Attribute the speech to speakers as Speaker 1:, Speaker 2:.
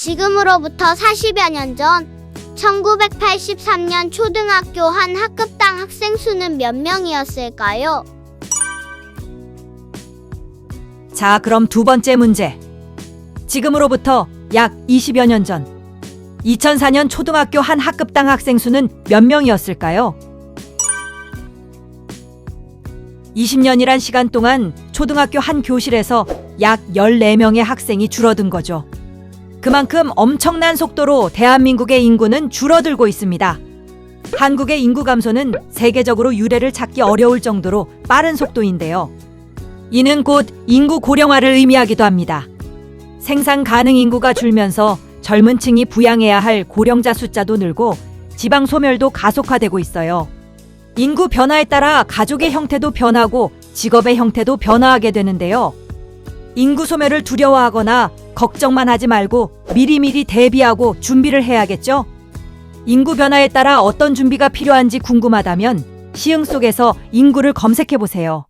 Speaker 1: 지금으로부터 40여 년 전, 1983년 초등학교 한 학급당 학생 수는 몇 명이었을까요?
Speaker 2: 자, 그럼 두 번째 문제. 지금으로부터 약 20여 년 전, 2004년 초등학교 한 학급당 학생 수는 몇 명이었을까요? 20년이란 시간 동안 초등학교 한 교실에서 약 14명의 학생이 줄어든 거죠. 그만큼 엄청난 속도로 대한민국의 인구는 줄어들고 있습니다. 한국의 인구 감소는 세계적으로 유례를 찾기 어려울 정도로 빠른 속도인데요. 이는 곧 인구 고령화를 의미하기도 합니다. 생산 가능 인구가 줄면서 젊은 층이 부양해야 할 고령자 숫자도 늘고 지방 소멸도 가속화되고 있어요. 인구 변화에 따라 가족의 형태도 변하고 직업의 형태도 변화하게 되는데요. 인구 소멸을 두려워하거나 걱정만 하지 말고 미리미리 대비하고 준비를 해야겠죠? 인구 변화에 따라 어떤 준비가 필요한지 궁금하다면 시흥 속에서 인구를 검색해 보세요.